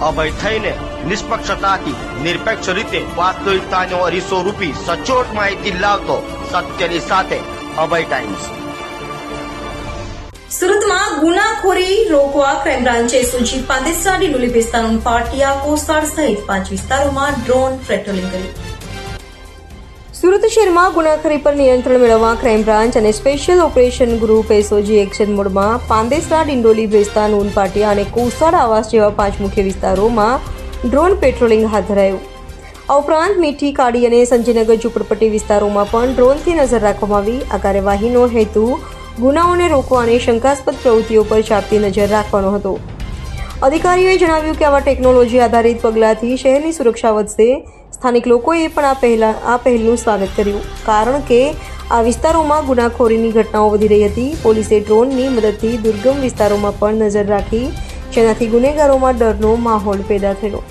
અભય થઈને નિષ્પક્ષતાથી નિરપેક્ષ રીતે વાસ્તવિકતાનો અરીસો રૂપી સચોટ માહિતી લાવતો સત્યની સાથે અભય ટાઈમ્સ. સુરતમાં ગુનાખોરી રોકવા ક્રાઇમ બ્રાન્ચે એસઓજી પાંદેસરા ડિંડોલી વિસ્તારનું પાટિયા કોસ્ટગાર્ડ સહિત પાંચ વિસ્તારોમાં ડ્રોન પેટ્રોલિંગ કર્યું. સુરત શહેરમાં ગુનાખરી પર નિયંત્રણ મેળવવા ક્રાઇમ બ્રાન્ચ અને special operation group SOG action મોડમાં પાંદેસરા ડિંડોલી ભેસ્તા નૂનપાટિયા અને કોસાડ આવાસ જેવા પાંચ મુખ્ય વિસ્તારોમાં ડ્રોન પેટ્રોલિંગ હાથ ધરાયું. આ ઉપરાંત મીઠી કાડી અને સંજયનગર ઝુંપડપટ્ટી વિસ્તારોમાં પણ ડ્રોનથી નજર રાખવામાં આવી. આ કાર્યવાહીનો હેતુ ગુનાઓને રોકવા અને શંકાસ્પદ પ્રવૃત્તિઓ પર ચાપતી નજર રાખવાનો હતો. અધિકારીઓએ જણાવ્યું કે આવા ટેકનોલોજી આધારિત પગલાંથી શહેરની સુરક્ષા વધશે. સ્થાનિક લોકોએ પણ આ પહેલા આ પહેલનું સ્વાગત કર્યું. કારણ કે આ વિસ્તારોમાં ગુનાખોરીની ઘટનાઓ વધી રહી હતી. પોલીસે ડ્રોનની મદદથી દુર્ગમ વિસ્તારોમાં પણ નજર રાખી, જેનાથી ગુનેગારોમાં ડરનો માહોલ પેદા થયો.